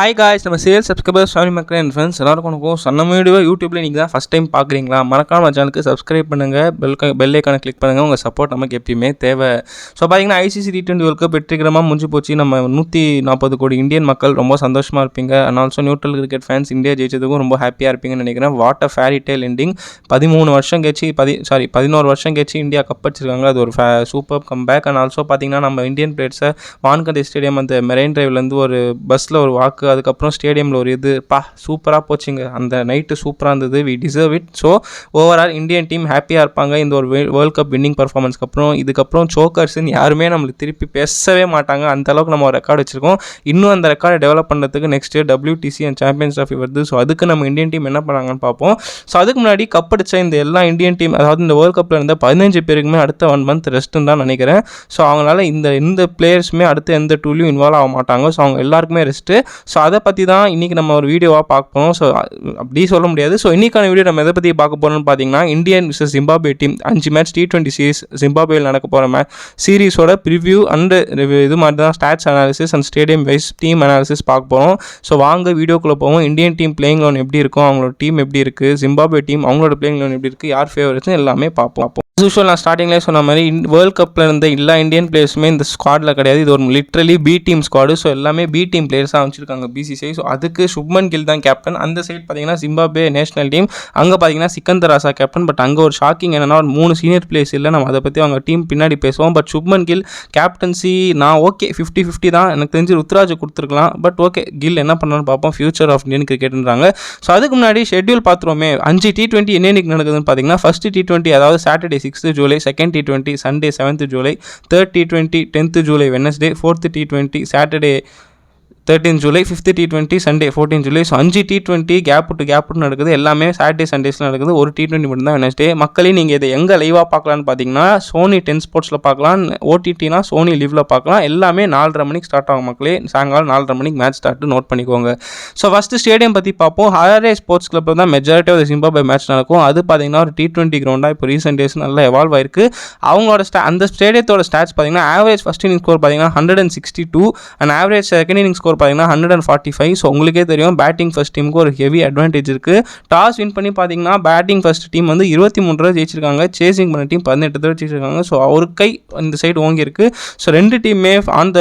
Hi guys நம்ம சேல் subscriber sorry மக்கள் என் ஃப்ரெண்ட்ஸ் எல்லாருக்கும் வணக்கம். சொன்ன வீடியோ யூடியூப்ல நீங்கள் தான் ஃபஸ்ட் டைம் பார்க்குறீங்களா? மறக்காம சேனலுக்கு சப்ஸ்கிரைப் பண்ணுங்கள் பெல் பெல் ஐக்கானை கிளிக் பண்ணுங்கள் உங்கள் சப்போர்ட் நமக்கு எப்பயுமே தேவை. ஸோ பார்த்தீங்கன்னா ICC T twenty world cup வெற்றிகரமாக முடிஞ்சு போச்சு. நம்ம நூற்றி நாற்பது கோடி இந்தியன் மக்கள் ரொம்ப சந்தோஷமாக இருப்பீங்க. And also neutral cricket fans India ஜெயிச்சதுக்கும் ரொம்ப ஹாப்பியாக இருப்பீங்கன்னு நினைக்கிறேன். What a fairy tale ending பதிமூணு வருஷம் கழிச்சு பதி சாரி பதினோரு வருஷம் கழிச்சு இந்தியா கப் அடிச்சிருக்காங்க. அது ஒரு ஃபே super come back and also பார்த்தீங்கன்னா நம்ம இந்தியன் பிளேயர்ஸை வான்கதை ஸ்டேடியம் அந்த மெரைன் டிரைவ்லேருந்து ஒரு பஸ்ஸில் ஒரு வாக்கு அதுக்கப்புறம் ஸ்டேடியமில் ஒரு இது பா சூப்பராக போச்சுங்க. அந்த நைட்டு சூப்பராக இருந்தது. We deserve it so overall Indian team ஹாப்பியாக இருப்பாங்க. இந்த ஒரு வேர்ல்ட் கப் வின்னிங் பர்ஃபார்மன்ஸ்க்கு அப்புறம் இதுக்கப்புறம் சோக்கர்ஸ்ன்னு யாருமே நம்மளுக்கு திருப்பி பேசவே மாட்டாங்க. அந்த அளவுக்கு நம்ம ஒரு ரெக்கார்டு வச்சுருக்கோம். இன்னும் அந்த ரெக்கார்டை டெவலப் பண்ணுறதுக்கு next year WTC and champions trophy வருது. ஸோ அதுக்கு நம்ம இந்தியன் டீம் என்ன பண்ணாங்கன்னு பார்ப்போம். ஸோ அதுக்கு முன்னாடி கப் அடித்த இந்த எல்லா இந்தியன் டீம் அதாவது இந்த வேர்ல்ட் கப்பில் இருந்த பதினஞ்சு பேருக்குமே அடுத்த ஒன் மந்த் ரெஸ்ட்டுன்னு தான் நினைக்கிறேன். ஸோ அவங்களால இந்த இந்த பிளேயர்ஸுமே அடுத்த எந்த டூலையும் இன்வால்வ் ஆக மாட்டாங்க. ஸோ அவங்க எல்லாருக்குமே ரெஸ்ட்டு ஸோ அதை பற்றி தான் இன்றைக்கி நம்ம ஒரு வீடியோவாக பார்க்க போகிறோம் ஸோ அப்படி சொல்ல முடியாது. ஸோ இன்றைக்கான வீடியோ நம்ம எதை பற்றி பார்க்க போகிறோம்னு பார்த்தீங்கன்னா இந்தியன் விசஸ் ஜிம்பாபே டீம் அஞ்சு மேட்ச் டி டுவெண்ட்டி சீரிஸ் ஜிம்பாபேயில் நடக்க போகிற மே சீரீஸோட ப்ரிவ்யூ அண்டு இது மாதிரி தான் stats analysis and stadium wise team analysis பார்க்க போகிறோம் ஸோ வாங்க வீடியோக்குள்ளே போவோம். இந்தியன் டீம் பிளேயிங் லோன் எப்படி இருக்கும் அவங்களோட டீம் எப்படி இருக்குது ஜிம்பாபே டீம் அவங்களோட பிளேயிங் லோன் எப்படி இருக்குது யார் ஃபேவரட்ஸ்னு எல்லாமே பார்ப்போம். யூஸ்வல் நான் ஸ்டார்டிங்லேயே சொன்ன மாதிரி வேர்ல்ட் கப்பில் இருந்த எல்லா இந்தியன் பிளேயர்ஸுமே இந்த ஸ்குவாடில் கிடையாது. இது ஒரு literally B team squad so எல்லாமே பி டீம் பிளேயர்ஸாக அமைச்சிருக்காங்க. பிசிசிஐ ஸோ அதுக்கு சுப்மன் கில் தான் கேப்டன் அந்த சைடு பார்த்தீங்கன்னா ஜிம்பாபே நேஷனல் டீம் அங்கே பார்த்தீங்கன்னா சிக்கந்தர் ராசா கேப்டன் பட் அங்கே ஒரு ஷாக்கிங் என்னன்னா ஒரு மூணு சீனியர் பிளேயர்ஸ் இல்லை. நம்ம அதை பற்றி அவங்க டீம் பின்னாடி பேசுவோம். பட் சுப்மன் கில் கேப்டன்சி நான் ஓகே ஃபிஃப்டி ஃபிஃப்டி தான். எனக்கு தெரிஞ்சு ருத்ராஜ் கொடுத்துருக்கலாம். பட் ஓகே கில் என்ன பண்ணணும்னு பார்ப்போம். ஃபியூச்சர் ஆஃப் இந்தியன் கிரிக்கெட்ன்றாங்க ஸோ அதுக்கு முன்னாடி ஷெட்யூல் பார்த்துருவோமே அஞ்சு டி டுவெண்ட்டி என்னென்னைக்கு நடக்குதுன்னு பார்த்தீங்கன்னா ஃபஸ்ட் டி டுவெண்ட்டி அதாவது Saturday sixth July second T twenty Sunday seventh July third T twenty tenth July Wednesday fourth T twenty Saturday thirteen July fifth T twenty Sunday fourteen July so அஞ்சு T twenty gap to gap to நடக்குது. எல்லாமே Saturday சண்டேஸில் நடக்குது. ஒரு T twenty மட்டும் தான் Wednesday மக்களே நீங்கள் இதை எங்கே லைவாக பார்க்கலான்னு பார்த்தீங்கன்னா சோனி டென் ஸ்போர்ட்ஸில் பார்க்கலாம். ஓடிடினா சோனி லிவ்வில் பார்க்கலாம். எல்லாமே நாலரை மணிக்கு ஸ்டார்ட் ஆகும் மக்களே. சாயங்காலம் நாலரை மணிக்கு மேட்ச் ஸ்டார்ட் நோட் பண்ணிக்கோங்க. ஸோ ஃபஸ்ட்டு ஸ்டேடியம் பற்றி பார்ப்போம். ஹாரே ஸ்போர்ட்ஸ் கிளப்பில் தான் மெஜாரிட்டி ஆஃப் ஜிம்பாபே மேட்ச் நடக்கும். அது பார்த்தீங்கன்னா ஒரு டி டுவெண்ட்டி கிரௌண்டாக இப்போ ரீசெண்ட் டேஸ் நல்லா எவால்வ் ஆயிருக்கு. அவங்களோட ஸ்டா அந்த ஸ்டேடியத்தோட ஸ்டாட்ஸ் பார்த்தீங்கன்னா ஆவரேஜ் ஃபஸ்ட் இன்னிங் ஸ்கோர் பார்த்தீங்கன்னா hundred and sixty two and average second inning score பார்த்தீங்கன்னா hundred and forty five so உங்களுக்கே தெரியும் பேட்டிங் ஃபஸ்ட் டீமுக்கு ஒரு ஹெவி அட்வான்டேஜ் இருக்குது டாஸ் வின் பண்ணி பார்த்தீங்கன்னா பேட்டிங் ஃபஸ்ட் டீம் வந்து இருபத்தி மூணு ரூபா ஜெயிச்சிருக்காங்க. சேசிங் பண்ண டீம் பதினெட்டு தடவை ஜெயிச்சிருக்காங்க. ஸோ ஒரு கை இந்த சைடு ஓங்கியிருக்கு. ஸோ ரெண்டு டீமே on the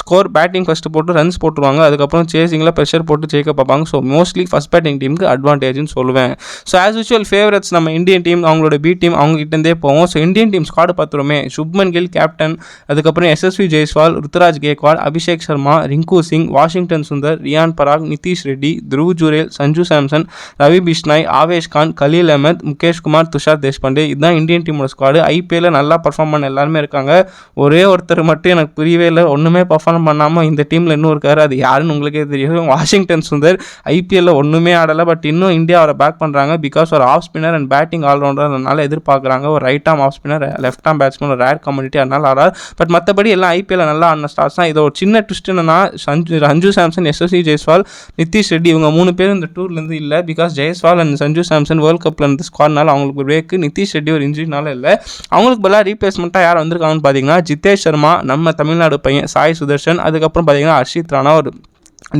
score batting first போட்டு ரன்ஸ் போட்டுருவாங்க. அதுக்கப்புறம் சேசிங்கில் ப்ரெஷர் போட்டு ஜெயிக்க பார்ப்பாங்க. ஸோ மோஸ்ட்லி ஃபஸ்ட் பேட்டிங் டீமுக்கு அட்வான்டேஜ்னு சொல்லுவேன். ஸோ ஆஸ் யூஷுவல் ஃபேவரட்ஸ் நம்ம இந்தியன் டீம் அவங்களோட பி டீம் அவங்க கிட்டேருந்தே போவோம். ஸோ இந்தியன் டீம் ஸ்குவாடு பார்த்துருமே சுப்மன் கில் கேப்டன் அதுக்கப்புறம் எஸ்எஸ்வி ஜெய்ஸ்வால் ருத்ராஜ் கேக்வால் அபிஷேக் சர்மா ரிங்கு சிங் வாஷிங்டன் சுந்தர் ரியான் பராக் நிதிஷ் ரெட்டி த்ருவ் ஜுரேல் சஞ்சு சாம்சன் ரவி பிஷ்னாய் ஆவேஷ் கான் கலீல் அஹமத் முகேஷ் குமார் துஷார் தேஷ்பாண்டே. இதுதான் இந்தியன் டீமோட ஸ்குவாடு ஐபிஎல்ல நல்லா பர்ஃபார்ம் பண்ண எல்லாருமே இருக்காங்க. ஒரே ஒருத்தர் மட்டும் எனக்கு புரியவே இல்லை. ஒன்றுமே பர்ஃபார்ம் பண்ணாமல் இந்த டீமில் இன்னும் இருக்காரு. அது யாருன்னு உங்களுக்கே தெரியும். வாஷிங்டன் சுந்தர் ஐபிஎல்ல ஒன்றுமே ஆடலை. பட் இன்னும் இந்தியா அவரை பேக் பண்ணுறாங்க பிகாஸ் ஒரு ஆஃப் ஸ்பின்னர் அண்ட் பேட்டிங் ஆல்ரவுண்டர்னால எதிர்பார்க்குறாங்க. ஒரு right arm off spinner left arm batsman ஒரு ரேர் கம்யூனிட்டி அதனால் ஆடார் பட் மற்றபடி எல்லாம் ஐபிஎல்ல நல்லா ஆடின ஸ்டார்ஸ் தான். இதை ஒரு சின்ன ட்விஸ்ட் என்னன்னா சஞ்சு ரஞ்சு சாம்சன் எஸ்எஸ்சி ஜெய்ஸ்வால் நிதிஷ் ரெட்டி இவங்க மூணு பேர் இந்த டூர்லேருந்து இல்லை. Because Jaiswal and Sanju Samson world கப்பில் இருந்து ஸ்குவாட்னால அவங்களுக்கு பிரேக்கு நிதிஷ் ரெட்டி ஒரு இன்ஜுரினால இல்லை. அவங்களுக்கு பதிலாக ரீப்ளேஸ்மெண்ட்டாக யார் வந்திருக்காங்கன்னு பார்த்தீங்கன்னா ஜிதேஷ் சர்மா நம்ம தமிழ்நாடு பையன் சாய் சுதர்ஷன் அதுக்கப்புறம் பார்த்தீங்கன்னா ஹர்ஷித் ராணா ஒரு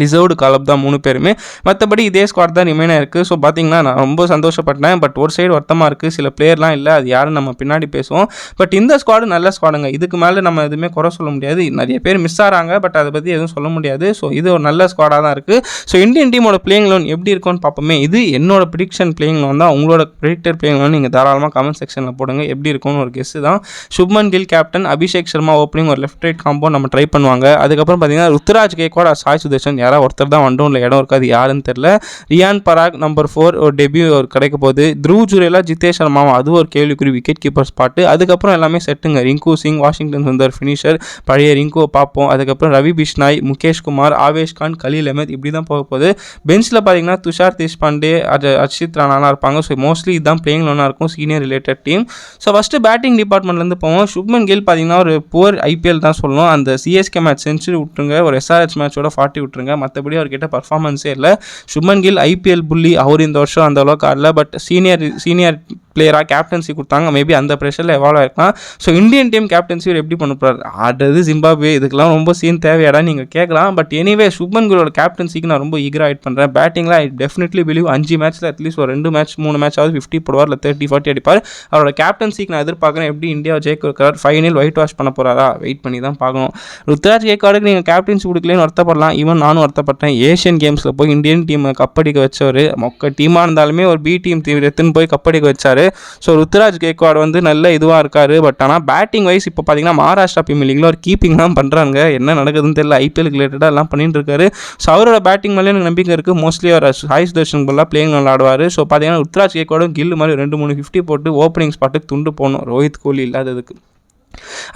டிசர்வ்டு காலப் தான் மூணு பேருமே. மற்றபடி இதே ஸ்குவாட் தான் ரிமைனாக இருக்குது ஸோ பார்த்தீங்கன்னா நான் ரொம்ப சந்தோஷப்பட்டேன். பட் ஒரு சைடு வருத்தமாக இருக்குது சில பிளேயர்லாம் இல்லை. அது யாரும் நம்ம பின்னாடி பேசுவோம். பட் இந்த ஸ்குவாடு நல்ல ஸ்குவாடுங்க இதுக்கு மேலே நம்ம எதுவுமே குறை சொல்ல முடியாது. நிறைய பேர் மிஸ் ஆகிறாங்க பட் அதை பற்றி எதுவும் சொல்ல முடியாது. ஸோ இது ஒரு நல்ல ஸ்குவாடாக தான் இருக்குது ஸோ இந்தியன் டீமோட பிளேயிங் லோன் எப்படி இருக்கும்னு பார்ப்போமே. இது என்னோட ப்ரிடிக்ஷன் பிளேயிங் லோன் தான். உங்களோட ப்ரிடிக்டர் பிளேயிங் லோன் நீங்கள் தாராளமாக கமெண்ட் செக்ஷனில் போடுங்க. எப்படி இருக்கும்னு ஒரு கெஸ்ட் தான். சுப்மன் கில் கேப்டன் அபிஷேக் சர்மா ஓப்பனிங் ஒரு லெஃப்ட் ரைட் காம்போ நம்ம ட்ரை பண்ணுவாங்க. அதுக்கப்புறம் பார்த்தீங்கன்னா ருத்ராஜ் கேக்வாட் சாய் சுதர்ஷன் யாராவது ஒருத்தர் தான் வண்டும் இல்லை இடம் இருக்காது யாருன்னு தெரில ரியான் பராக் நம்பர் ஃபோர் ஒரு டெபியூ ஒரு கிடைக்க போகுது. த்ரூ ஜுரேலா ஜிதேஷ் சர்மாவும் அது ஒரு கேள்விக்குறி விக்கெட் கீப்பர் ஸ்பாட்டு அதுக்கப்புறம் எல்லாமே செட்டுங்க ரிங்கு சிங் வாஷிங்டன் சுந்தர் ஃபினிஷர் பழைய ரிங்குவை பார்ப்போம். அதுக்கப்புறம் ரவி பிஷ்னாய் முகேஷ் குமார் ஆவேஷ் கான் கலீல் அஹமத் இப்படி தான் போக போகுது. பெஞ்சில் பார்த்தீங்கன்னா துஷார் தேஷ்பாண்டே அது அர்ஷித் ராணாலாம் இருப்பாங்க. ஸோ மோஸ்ட்லி இதுதான் பிளேயிங் லோனாக இருக்கும் senior related team so first batting டிபார்ட்மெண்ட்லேருந்து போவோம். சுப்மன் கில் பார்த்தீங்கன்னா ஒரு புவர் ஐபிஎல் தான் சொல்லணும். அந்த சிஎஸ்கே மேட்ச் செஞ்சுரி விட்டுருங்க. ஒரு எஸ்ஆர்ஹெச் மேட்சோட ஃபார்ட்டி விட்டுருங்க. மற்றபடி அவர்கிட்ட பர்ஃபார்மன்ஸே இல்லை. சுமன் கில் ஐபிஎல் புள்ளி அவர் இந்த வருஷம் அந்த அளவுக்கு ஆடல. பட் சீனியர் சீனியர் பிளேயராக கேப்டன்சி கொடுத்தாங்க. மேபி அந்த ப்ரெஷரில் எவால்வ் ஆயிருக்கலாம். ஸோ இந்தியன் டீம் கேப்டன்சி எப்படி பண்ண போகிறார் ஆடுறது ஜிம்பாப்வே இதுக்கெல்லாம் ரொம்ப சீன் தேவையாடா நீங்கள் கேட்கலாம் பட் எனிவே சுப்மன் கிலோட கேப்டன்சிக்கு நான் ரொம்ப ஈகராக வெயிட் பண்ணுறேன் பேட்டிங்கில் ஐ டெஃபினெட்லி பிலீவ் அஞ்சு மேட்ச்சில் அட்லீஸ்ட் ஒரு ரெண்டு மேட்ச் மூணு மேட்சாவது ஃபிஃப்டி போடுவார். இல்லை தேர்ட்டி ஃபார்ட்டி அடிப்பார். அவரோட கேப்டன்சிக்கு நான் எதிர்பார்க்குறேன். எப்படி இந்தியா ஜெயிக்க இருக்கிறார் ஃபைனல் ஒயிட் வாஷ் பண்ண போகிறாரா வெயிட் பண்ணி தான் பார்க்கணும். ருத்ராஜ் கேக்கார்டுக்கு நீங்கள் கேப்டன்சி கொடுக்கலன்னு வருத்தப்படலாம். ஈவன் நானும் வருத்தப்பட்டேன். ஏஷியன் கேம்ஸில் போய் இந்தியன் டீமை கப்படிக்க வச்சவர். மொக்க டீமாக இருந்தாலுமே ஒரு பி டீம் தீவிர எடுத்துன்னு போய் கப்படிக்க வச்சார். ஸோ ருத்ராஜ் கேக்வாட் வந்து நல்ல இதுவாக இருக்கார். பட் ஆனால் பேட்டிங் வைஸ் இப்போ பார்த்தீங்கன்னா மகாராஷ்டிரா பிரீமியர் லீக்ல ஒரு கீப்பிங் தான் பண்ணுறாங்க என்ன நடக்குதுன்னு தெரியல. ஐபிஎல் ரிலேட்டடாக எல்லாம் பண்ணிட்டு இருக்காரு. ஸோ அவரோட பேட்டிங் மேலே எனக்கு நம்பிக்கை இருக்குது மோஸ்ட்லி அவர் சாய் தர்ஷன் போலாம் பிளேயிங் விளாடுவார் ஸோ பார்த்தீங்கன்னா ருத்ராஜ் கேக்வாடும் கில் மாதிரி ரெண்டு மூணு ஃபிஃப்டி போட்டு ஓப்பனிங் ஸ்பாட்டுக்கு துண்டு போகணும் ரோஹித் கோலி இல்லாததுக்கு.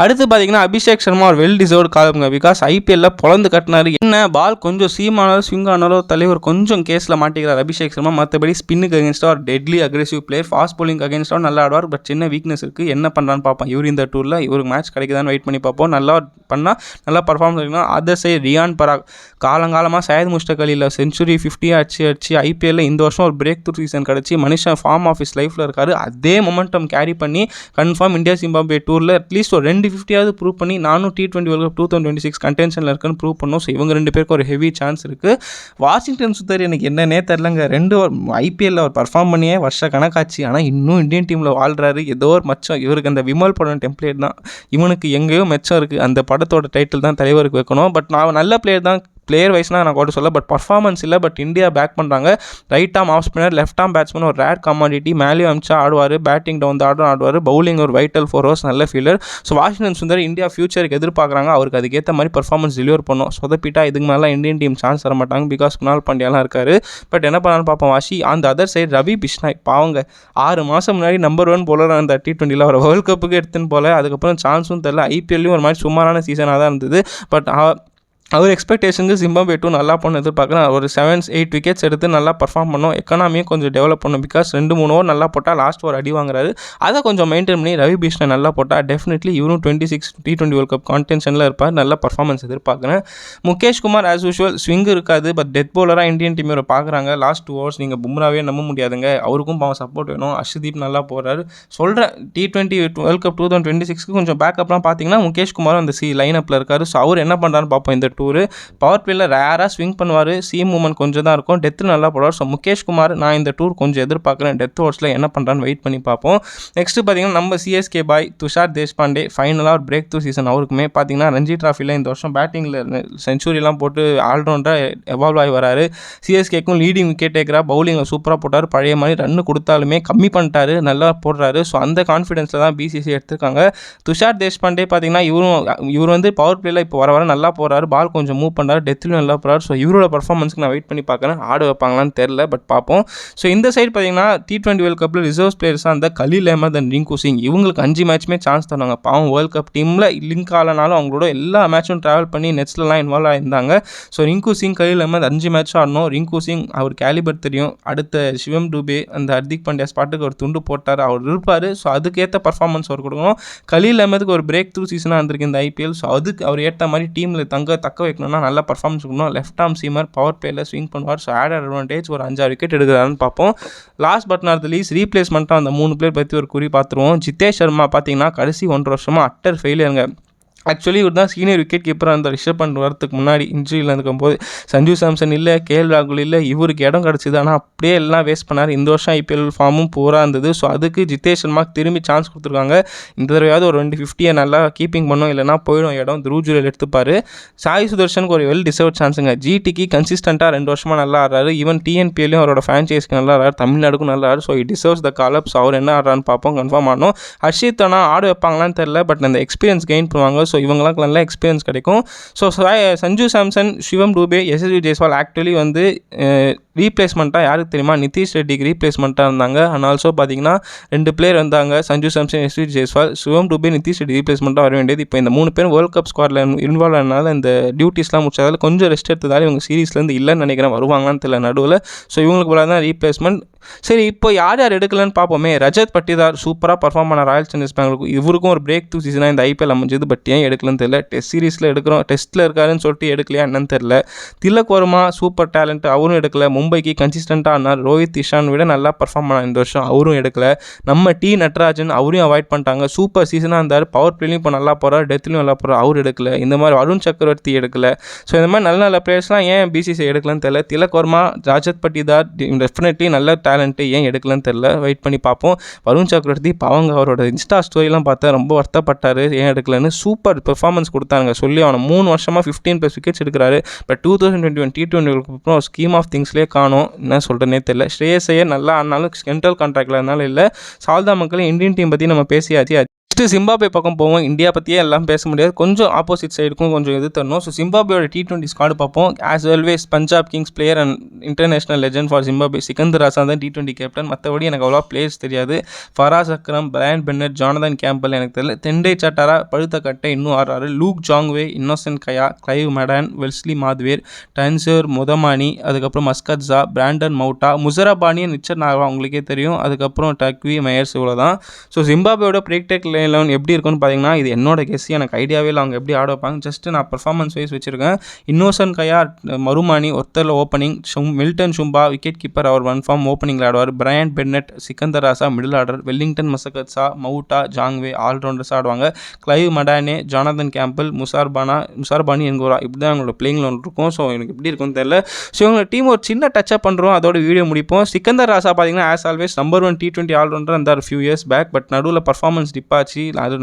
அடுத்து பார்த்தீங்கன்னா அபிஷேக் சர்மா ஒரு வெல் டிசர்வ்டு காலம்ங்க பிகாஸ் ஐபிஎல்ல பொழந்து கட்டினாரு. என்ன? பால் கொஞ்சம் சீமானாலும் ஸ்விங் ஆனாலும் தலைவர் கொஞ்சம் கேஸில் மாட்டிக்கிறார் அபிஷேக் சர்மா. மற்றபடி ஸ்பின்னுக்கு அகேன்ஸ்டாக ஒரு deadly aggressive player fast bowling அகேன்ஸ்டாக நல்லா ஆடுவார். பட் சின்ன வீக்னஸ் இருக்குது என்ன பண்ணுறான்னு பார்ப்போம். இவர் இந்த டூரில் இவருக்கு மேட்ச் கிடைக்குதான்னு வெயிட் பண்ணி பார்ப்போம். நல்லா பண்ணால் நல்லா பர்ஃபார்ம் பண்ணிக்கலாம் அதர் சைடு ரியான் பராக் காலங்காலமாக சையத் முஸ்டக் அலியில் செஞ்சுரி ஃபிஃப்டி அடிச்சு அடிச்சு ஐபிஎல்ல இந்த வருஷம் ஒரு பிரேக் த்ரூ சீசன் கிடச்சி மனுஷன் ஃபார்ம் ஆஃபீஸ் லைஃப்பில் இருக்காரு. அதே மொமெண்டம் கேரி பண்ணி கன்ஃபார்ம் இந்தியா சிம்பாபே டூரில் அட்லீஸ்ட் ஒரு ரெண்டு ஃபிஃப்டியாவது ப்ரூவ் பண்ணி நானும் T twenty world cup two thousand twenty six கண்டென்ஷனில் இருக்குன்னு ப்ரூவ் பண்ணோம். ஸோ இவங்க ரெண்டு பேருக்கு ஒரு ஹெவி சான்ஸ் இருக்குது வாஷிங்டன் சுத்தர் எனக்கு என்னன்னே தெரிலங்க ரெண்டு ஐபிஎல்ல அவர் பர்ஃபார்ம் பண்ணியே வருஷ கணக்காச்சு. ஆனால் இன்னும் இந்தியன் டீமில் வாழ்கிறாரு ஏதோ ஒரு மச்சம். இவருக்கு அந்த விமல் படம் டெம்ப்ளேட் தான். இவனுக்கு எங்கேயோ மெச்சம் இருக்குது அந்த படத்தோட டைட்டில் தான் தலைவருக்கு வைக்கணும். பட் நான் நல்ல பிளேயர் தான். பிளேயர் வைஸ்னால் நான் கூட சொல்ல பட் பர்ஃபார்மன்ஸ் இல்லை பட் இந்தியா பேக் பண்ணுறாங்க right arm off spinner left arm batsman ஒரு ரேர் கமாடிட்டி மேலேயும் அமிச்சா ஆடுவார் பேட்டிங் டவுன் ஆடும் ஆடுவார். பவுலிங் ஒரு வைட்டல் ஃபோர் ஹவர்ஸ் நல்ல feeler so Washington Sundar India ஃபியூச்சருக்கு எதிர்பார்க்குறாங்க. அவருக்கு அதுக்கேற்ற மாதிரி பர்ஃபார்மன்ஸ் டெலிவர் பண்ணும் சொதப்பிட்டா இதுக்கு மேலே இந்தியன் டீம் சான்ஸ் தர மாட்டாங்க. பிகாஸ் குணால் பாண்டியாலாம் இருக்கார். பட் என்ன பண்ணாலும் பார்ப்போம். வாஷி அந்த அதர் சைடு ரவி பிஷ்னாய். பாவங்க. ஆறு மாதம் முன்னாடி நம்பர் ஒன் போலர் அந்த டி டுவெண்ட்டியில் அவர் வேர்ல்ட் கப்புக்கு எடுத்துன்னு போல. அதுக்கப்புறம் சான்ஸும் தெரில ஐபிஎல்லையும் ஒரு மாதிரி சுமாரான சீசனாக தான் இருந்தது. பட் அவர் எக்ஸ்பெக்டேஷனுக்கு ஜிம்பாப்வே டூ நல்லா பண்ண எதிர்பார்க்குறேன் ஒரு செவன்ஸ் எயிட் விக்கெட்ஸ் எடுத்து நல்லா பர்ஃபார்ம் பண்ணோம் எக்கனாமியும் கொஞ்சம் டெவலப் பண்ணும். பிகாஸ் ரெண்டு மூணு ஓவர் நல்லா போட்டால் லாஸ்ட் ஓவர் அடி வாங்குறாரு. அதை கொஞ்சம் மெயின்டைன் பண்ணி ரவி பிஷ்ணை நல்லா போட்டால் டெஃபினெட்லி இவரும் twenty six T twenty world cup கான்டென்ஷனில் இருப்பார். நல்ல பர்ஃபார்மன்ஸ் எதிர்பார்க்குறேன். Mukesh Kumar as usual swing இருக்காது. பட் டெத் பவுலராக இந்தியன் டீம் இவரை பார்க்குறாங்க லாஸ்ட் டூ ஹவர்ஸ் நீங்கள் பும்ராவே நம்ப முடியாதுங்க. அவருக்கும் பாவம் சப்போர்ட் வேணும். அஷ்தீப் நல்லா போகிறாரு சொல்கிறேன் T twenty world cup two thousand twenty சிக்ஸ்க்கு கொஞ்சம் பேக்கப்லாம் பார்த்தீங்கன்னா முகேஷ் குமார் அந்த சி லைன் அப்பில் இருக்காரு. ஸோ அவர் என்ன பண்ணுறான்னு பார்ப்போம் இந்த டூரு பவர் பிளேயில் ரேராக ஸ்விங் பண்ணுவார். சி மூமெண்ட் கொஞ்சம் தான் இருக்கும். டெத்து நல்லா போடுவார். ஸோ முகேஷ் குமார் நான் இந்த டூர் கொஞ்சம் எதிர்பார்க்குறேன். டெத் ஓட்ஸில் என்ன பண்ணுறான்னு வெயிட் பண்ணி பார்ப்போம். நெக்ஸ்ட்டு பார்த்தீங்கன்னா நம்ம சிஎஸ்கே பாய் துஷார் தேஷ்பாண்டே ஃபைனலாக ஒரு பிரேக் த்ரூ சீசன் அவருக்குமே. பார்த்தீங்கன்னா ரஞ்சி ட்ராஃபியில் இந்த வருஷம் பேட்டிங்கில் செஞ்சுரியெலாம் போட்டு ஆல்ரவுண்டராக எவால்வ் ஆகி வராரு. சிஎஸ்கேக்கும் லீடிங் விக்கெட் டேக்கராக பவுலிங்கில் சூப்பராக போட்டார். பழைய மாதிரி ரன்னு கொடுத்தாலுமே கம்மி பண்ணிட்டாரு. நல்லா போடுறாரு. ஸோ அந்த கான்ஃபிடென்ஸில் தான் பிசிசி எடுத்திருக்காங்க. துஷார் தேஷ்பாண்டே பார்த்தீங்கன்னா இவரும் இவர் வந்து பவர் பிளேயில் இப்போ வர வர நல்லா போகிறாரு பால் கொஞ்சம் மூவ் பண்ணுறாரு டெத்லையும் நல்லா போகிறாரு ஸோ இவரோட பர்ஃபார்மன்ஸ்க்கு நான் வெயிட் பண்ணி பார்க்குறேன். ஆடு வைப்பாங்களான்னு தெரில பட் பார்ப்போம். ஸோ இந்த சைடு பார்த்தீங்கன்னா டி டுவெண்ட்டி வேர்ல்ட் கப்பில் ரிசர்வ்ஸ் பிளேயர்ஸாக அந்த கலீல் அஹமத் அண்ட் ரிங்கு சிங் இவங்களுக்கு அஞ்சு மேட்ச்மே சான்ஸ் தருவாங்க. பாவம் வேர்ல்ட் கப் டீமில் லிங்க் ஆகலனாலும் அவங்களோட எல்லா மேட்சும் ட்ராவல் பண்ணி நெட்ஸ்லலாம் இன்வால்வ் ஆயிருந்தாங்க. ஸோ ரிங்கு சிங் கலீல் அஹமத் அஞ்சு மேட்ச் ஆடணும். ரிங்கு சிங் அவர் கேலிபர் தெரியும். அடுத்த சிவம் டூபே அந்த ஹர்திக் பாண்டியா ஸ்பாட்டுக்கு ஒரு துண்டு போட்டார். அவர் இருப்பார். ஸோ அதுக்கேற்ற பர்ஃபார்மன்ஸ் அவர் கொடுக்கணும். கலீல் அஹமதுக்கு ஒரு பிரேக் த்ரூ சீசனாக இருந்திருக்கு இந்த ஐபிஎல் ஸோ அதுக்கு அவர் ஏற்ற மாதிரி டீமில் தங்க தக்க வைக்கணும்னா நல்லா பர்ஃபார்மன்ஸ் கொடுக்கணும். லெஃப்ட் ஆர்ம் சீமர் பவர் பிளேயில் ஸ்விங் பண்ணுவார். ஸோ ஆட் அட்வான்டேஜ் ஒரு அஞ்சாறு விக்கெட் எடுக்கிறாருன்னு பார்ப்போம். லாஸ்ட் பட் நாட் லீஸ் ரீப்ளேஸ்மெண்ட்டாக அந்த மூணு பிளேயர் பற்றி ஒரு குறி பார்த்துருவோம். ஜித்தேஷ் சர்மா பார்த்தீங்கன்னா கடைசி ஒன்றரை வருஷமாக அட்டர் ஃபெயிலியருங்க ஆக்சுவலி இவர் தான் சீனியர் விக்கெட் கீப்பராக இருந்தார். ரிஷப் பண்ட் வரதுக்கு முன்னாடி இன்ஜுரியில் இருக்கும்போது சஞ்சு சாம்சன் இல்லை கேஎல் ராகுல் இல்லை இவருக்கு இடம் கிடச்சிது. ஆனால் அப்படியே எல்லாம் வேஸ்ட் பண்ணார். இந்த வருஷம் ஐபிஎல் ஃபார்மும் பூரா இருந்தது. ஸோ அதுக்கு ஜித்தேஷ் சர்மாக்கு திரும்பி சான்ஸ் கொடுத்துருக்காங்க. இந்த தடவையாவது ஒரு ரெண்டு ஃபிஃப்டியை நல்லா கீப்பிங் பண்ணும். இல்லைனா போயிடும் இடம். த்ரூஜுரியல் எடுத்துப்பார். சாய் சுதர்ஷனுக்கு ஒரு வெல் டிசர்வ் சான்ஸுங்க ஜிடிக்கு கன்சிஸ்டண்ட்டாக ரெண்டு வருஷமாக நல்லா ஆடுறாரு. ஈவன் டிஎன்பிஎல்லையும் அவரோட ஃபேன்ச்சேஸ்க்கு நல்லா ஆடுறாரு. தமிழ்நாடுக்கும் நல்லா ஆடு so it deserves the call ups அவர் என்ன ஆடுறான்னு பார்ப்போம். கன்ஃபார்ம் ஆனோம் ஹர்ஷித் ஆனால் ஆடு வைப்பாங்களான்னு தெரில பட் அந்த எக்ஸ்பீரியன்ஸ் கெயின் பண்ணுவாங்க. ஸோ இவங்களாம் நல்லா எக்ஸ்பீரியன்ஸ் கிடைக்கும். ஸோ சஞ்சு சாம்சன் சிவம் டூபே எஸ்எஸ்வி ஜெய்ஸ்வால் ஆக்சுவலி வந்து ரீப்ளேஸ்மெண்ட்டாக யாருக்கு தெரியுமா? நிதிஷ் ரெட்டிக்கு ரீப்ளேஸ்மெண்ட்டாக இருந்தாங்க. அண்ட் ஆல்சோ பார்த்தீங்கன்னா ரெண்டு பிளேயர் வந்தாங்க சஞ்சு சாம்சன் எஸ்வி ஜெய்ஸ்வால் சிவம் டூபே நிதிஷ் ரெட்டி ரீப்ளேஸ்மெண்ட்டாக வர வேண்டியது. இப்போ இந்த மூணு பேரும் வேர்ல்ட் கப் ஸ்குவாடில் இன்வால்வ் ஆனால் இந்த டியூட்டிஸ்லாம் முடிச்சதால கொஞ்சம் ரெஸ்ட் எடுத்ததால் இவங்க சீரீஸ்லேருந்து இல்லைன்னு நினைக்கிறேன். வருவாங்களான்னு தெரியல நடுவில். ஸோ இவங்களுக்கு போல தான் ரீப்ளேஸ்மெண்ட் சரி இப்போ யார் யார் எடுக்கலன்னு பார்ப்போமே. ரஜத் பட்டிதார் சூப்பராக பர்ஃபார்ம் பண்ண ராயல் சேலஞ்சர்ஸ் பெங்களூருக்கு இவருக்கும் ஒரு பிரேக் டூ சீசனாக இந்த ஐபிஎல் அமைஞ்சது பட் ஏன் எடுக்கலன்னு தெரியல. டெஸ்ட் சீரீஸில் எடுக்கிறோம். டெஸ்ட்டில் இருக்காருன்னு சொல்லிட்டு எடுக்கலையா என்னன்னு தெரில திலக் சூப்பர் டேலண்ட் அவரும் எடுக்கல. மும்பைக்கு கன்சிஸ்டண்ட்டாக ஆனார் ரோஹித் இஷான் விட நல்லா பர்ஃபார்ம் பண்ணார் இந்த வருஷம். அவரும் எடுக்கல. நம்ம டி நட்ராஜன் அவரையும் அவாய்ட் பண்ணிட்டாங்க. சூப்பர் சீசனாக இருந்தார். பவர் பிளேலையும் இப்போ நல்லா போகிறார் டெத்லையும் நல்லா போகிறார் அவர் எடுக்கல. இந்த மாதிரி அருண் சக்கரவர்த்தி எடுக்கல. ஸோ இந்த மாதிரி நல்ல நல்ல பிளேயர்ஸ்லாம் ஏன் பிசிசி எடுக்கலன்னு தெரியல. திலக் வர்மா ராஜத் பட்டிதார் டெஃபினெட்லி நல்ல டேலண்ட்டு ஏன் எடுக்கலன்னு தெரில வெயிட் பண்ணி பார்ப்போம். வருண் சக்கரவர்த்தி பவங்க அவங்க அவரோட இன்ஸ்டா ஸ்டோரிலாம் பார்த்தா ரொம்ப வருத்தப்பட்டார். ஏன் எடுக்கலன்னு சூப்பர் பெர்ஃபார்மன்ஸ் கொடுத்தாங்க. சொல்லி அவனை மூணு வருஷமாக ஃபிஃப்டீன் ப்ளஸ் விக்கெட்ஸ் எடுக்கிறாரு. இப்போ two thousand twenty one T twenty அப்புறம் ஸ்கீம் ஆஃப் திங்ஸ்லேயே காணும். என்ன சொல்கிறேனே தெரில ஸ்ரேயஸ் ஐயர் நல்லா ஆனாலும் சென்ட்ரல் கான்ட்ராக்டில் இருந்தாலும் இல்லை. சால்தா மக்கள் இந்தியன் டீம் பற்றி நம்ம பேசியாச்சு. நெக்ஸ்ட்டு சிம்பாபே பக்கம் போவோம். இந்தியா பற்றியே எல்லாம் பேச முடியாது. கொஞ்சம் ஆப்போசிட் சைடுக்கும் கொஞ்சம் இது தரணும். ஸோ சிம்பாபேயோட டி டுவெண்ட்டி ஸ்குவாடு பார்ப்போம். As always Punjab kings player and international legend for Zimbabwe Sikandar Raza தான் டி டுவெண்ட்டி கேப்டன் மற்றபடி எனக்கு அவ்வளோ பிளேயர்ஸ் தெரியாது. Faraz Akram Brian Bennett Jonathan Campbell எனக்கு தெரியல. தெண்டே சட்டாரா பழுத்த கட்டை இன்னும் ஆறாரு Luke Jongwe Innocent Kaia Clive Madande Wessly Madhevere dancer முதமானி அதுக்கப்புறம் மஸ்கட்ஸா பிராண்டன் மவுட்டா முசராபானி நிச்சர் நாகவா உங்களுக்கே தெரியும். அதுக்கப்புறம் டக்வி மயர்ஸ் இவ்வளோ தான் ஸோ ஜிம்பாபேயோட பிரேக்டெக் லெவன் எப்படி இருக்கும்னு பார்த்தீங்கன்னா இது என்னோட கெஸ் எனக்கு ஐடியாவே இல்லை. அவங்க எப்படி ஆட வைப்பாங்க? ஜஸ்ட் நான் பர்ஃபார்மன்ஸ் வைஸ் வச்சிருக்கேன். இன்னோசன் கையா மருமானி ஒருத்தரில் ஓப்பனிங் ஷும் மில்டன் ஷும்பா விக்கெட் கீப்பர் அவர் ஒன் ஃபார்ம் ஓப்பனிங்கில் ஆடுவார். Brian Bennett Sikandar Raza middle order Wellington Masakadza Mavuta Jongwe allrounders ஆடுவாங்க. Clive Madande Jonathan Campbell Muzarabani Muzarabani என்கோரா இப்படி தான் அவங்களோட பிளேயிங் ஒன்று இருக்கும். ஸோ எனக்கு எப்படி இருக்கும்னு தெரியல. ஸோ இவங்க டீம் ஒரு சின்ன டச்சப் பண்ணுறோம் அதோட வீடியோ முடிப்போம். சிக்கந்தர் ராசா பார்த்தீங்கன்னா as always number one T twenty allrounder இருந்தார் ஃபியூ இயர்ஸ் பேக் பட் நடுவில் பர்ஃபார்மன்ஸ் டிப்பாச்சு அது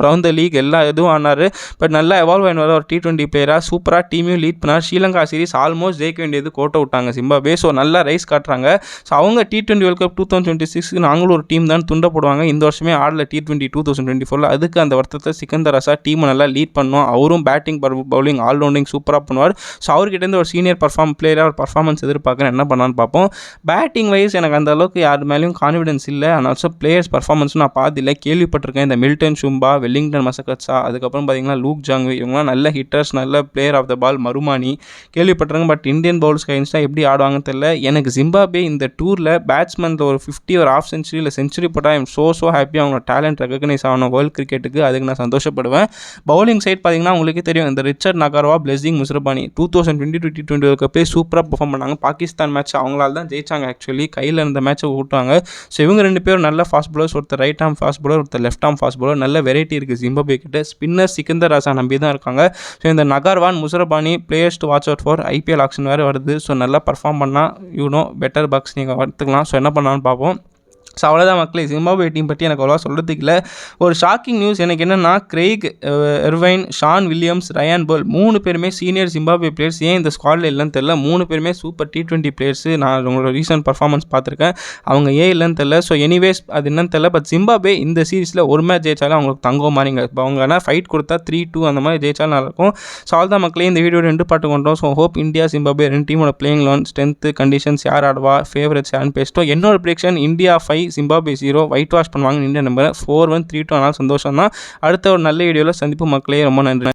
அரவுண்ட் த லீக் எல்லா இதுவும் ஆனார் பட் நல்லா எவால்வ் ஆயின்னு வர ஒரு டி ட்வெண்ட்டி பிளேயராக சூப்பராக டீமையும் லீட் பண்ணார். ஸ்ரீலங்கா சீரிஸ் ஆல்மோஸ்ட் ஜெயிக்க வேண்டியது கோட்டை விட்டாங்க சிம்பாபே ஸோ நல்லா ரைஸ் காட்டுறாங்க. ஸோ அவங்க T twenty world cup two thousand twenty six நாங்களும் ஒரு டீம் தான் துண்ட போடுவாங்க இந்த வருஷமே ஆடல T twenty two thousand twenty ஃபோரில் அதுக்கு அந்த வருத்தத்தை சிக்கந்தர் ரசா டீமை நல்லா லீட் பண்ணோம். அவரும் பேட்டிங் பவுலிங் ஆல்ரவுண்டிங் சூப்பராக பண்ணுவார். ஸோ அவர்கிட்டேருந்து ஒரு சீனியர் பர்ஃபார்ம் பிளேயராக ஒரு பர்ஃபார்மன்ஸ் எதிர்பார்க்குறேன். என்ன பண்ணான்னு பார்ப்போம். பேட்டிங் வைஸ் எனக்கு அந்த அளவுக்கு யார் மேலேயும் கான்ஃபிடன்ஸ் இல்லை. ஆனால் பிளேயர்ஸ் பர்ஃபார்மன்ஸும் நான் பார்த்தில்ல கேள்விப்பட்டிருக்கேன். இந்த மில்டன் ஷும்பா வெல்லிங்டன் மசகட்ஸா அதுக்கப்புறம் பார்த்தீங்கன்னா லூக் ஜாங்வி இவங்கலாம் நல்ல ஹிட்டர்ஸ் நல்ல பிளேயர் ஆஃப் த பால் மருமானி கேள்விப்பட்டிருக்கேன். பட் இந்தியன் பவுல்ஸ் கைன்ஸ்டாக எப்படி ஆடுவாங்கன்னு தெரியல. எனக்கு ஜிம்பாபே இந்த டூரில் பேட்ஸ்மேனில் ஒரு ஃபிஃப்டி ஒரு ஆஃப் சென்ச்சுரி இல்லை சென்ச்சுரி போட்டால் ஐம் ஸோ ஸோ ஹாப்பி அவங்களோட டேலண்ட் ரெகனைஸ் ஆகணும் வேர்ல்டு கிரிக்கெட்டுக்கு அதுக்கு நான் சந்தோஷப்படுவேன். பவுலிங் சைட் பார்த்தீங்கன்னா உங்களுக்கே தெரியும். இந்த Richard Ngarava Blessing Muzarabani two thousand twenty twenty twenty கப்பே சூப்பராக பர்ஃபார்ம் பண்ணாங்க. பாகிஸ்தான் மேட்ச் அவங்களால தான் ஜெயிச்சாங்க ஆக்சுவலி கையில் இருந்த மேட்ச்சை விட்டாங்க ஸோ இவங்க ரெண்டு பேரும் நல்ல ஃபாஸ்ட் பவுலர்ஸ் ஒருத்தர் ரைட் ஆம் ஃபாஸ்ட் பவுலர் ஒருத்தர் லெஃப்ட் ஆம் ஃபாஸ்ட் பாலர் நல்ல வெரைட்டி இருக்குது ஜிம்பாபே கிட்ட. ஸ்பின்னர் சிக்கந்தர் ராசா நம்பி தான் இருக்காங்க. ஸோ இந்த நகர்வான் Muzarabani players to watch out for IPL auction வேறு வருது. ஸோ நல்லா பர்ஃபார்ம் பண்ணால் யூனோ பெட்டர் பாக்ஸ் நீங்கள் எடுத்துக்கலாம் ஸோ என்ன பண்ணலான்னு பார்ப்போம். ஸோ அவ்வளோதான் மக்களே. ஜிம்பாபே டீம் பற்றி எனக்கு அவ்வளோவா சொல்கிறதுக்கு இல்லை. ஒரு ஷாக்கிங் நியூஸ் எனக்கு என்னென்னா Craig Ervine Sean Williams Ryan Burl மூணு பேருமே சீனியர் ஜிம்பாபே பிளேயர்ஸ் ஏன் இந்த ஸ்குவாடில் இல்லைன்னு தெரில மூணு பேருமே சூப்பர் டி டுவெண்ட்டி பிளேயர்ஸு நான் உங்களோட ரீசன்ட் பர்ஃபார்மன்ஸ் பார்த்துருக்கேன். அவங்க ஏன் இல்லைன்னு தெரில ஸோ எனிவேஸ் அது என்னன்னு தெரில பட் ஜிம்பாபே இந்த சீரிஸில் ஒரு மேட்ச் ஜெயிச்சாலும் அவங்களுக்கு தங்கம் மாதிரிங்க இப்போ அவங்க ஆனால் ஃபைட் கொடுத்தா த்ரீ டூ அந்த மாதிரி ஜெயிச்சாலும் நல்லாயிருக்கும் ஸோ அவ்வளோ மக்களே. இந்த வீடியோ ரெண்டு பாட்டு கொண்டோம். ஸோ ஹோப் இந்தியா ஜிம்பாபே ரெண்டு டீமோட பிளேயிங் லோன் ஸ்ட்ரென்த்து கண்டிஷன்ஸ் யார் ஆடுவா? ஃபேவரட்ஸ் யாருன்னு பேசிட்டோம். என்னோட prediction India five Zimbabwe zero whitewash பண்ணுவாங்க India number four one three two ஆனால் சந்தோஷம் தான் அடுத்த ஒரு நல்ல வீடியோவில் சந்திப்பு மக்களே. ரொம்ப நன்றி.